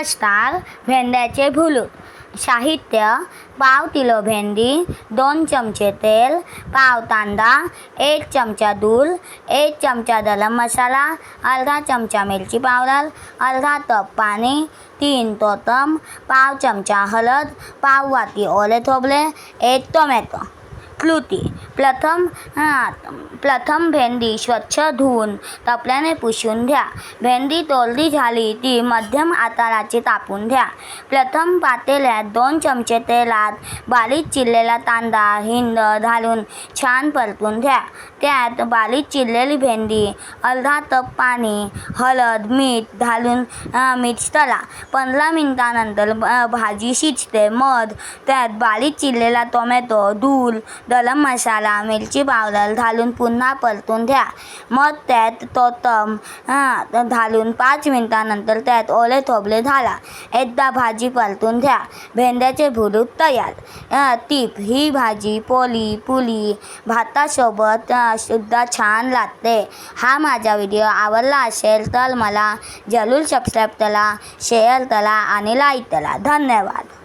नमस्कार भेंड्याचे भुलूट साहित्य पाव किलो भेंडी दोन चमचे तेल पाव कांदा एक चमचा दूध एक चमचा गरम मसाला अर्धा चमचा मिरची पावडर अर्धा कप पाणी तीन तोतम पाव चमचा हळद पाव वाटी ओले थोबले एक टोमॅटो कृती प्रथम प्रथम भेंडी स्वच्छ धुवून कपड्याने पुसून घ्या. भेंडी तोलडी झाली ती मध्यम आकाराची कापून घ्या. प्रथम पातेल्यात दोन चमचे तेलात बारीक चिरलेला कांदा हिंग घालून छान परतून घ्या. त्यात बारीक चिरलेली भेंडी अर्धा कप पाणी हळद मीठ घालून मिक्स करा. पंधरा मिनिटानंतर भाजी शिजते. मध त्यात बारीक चिरलेला टोमॅटो दूध गरम मसाला मिरची पावडर घालून पुन्हा परतून घ्या. मग त्यात तोतम घालून पाच मिनिटानंतर त्यात ओले थोबले घाला. एकदा भाजी परतून घ्या. भेंड्याचे भुरूट तयार. तीप टीप ही भाजी पोली पुली भातासोबत सुद्धा छान लागते. हा माझा व्हिडिओ आवडला असेल तर मला जरूर सबस्क्राईब करा शेअर करा आणि लाईक करा. धन्यवाद.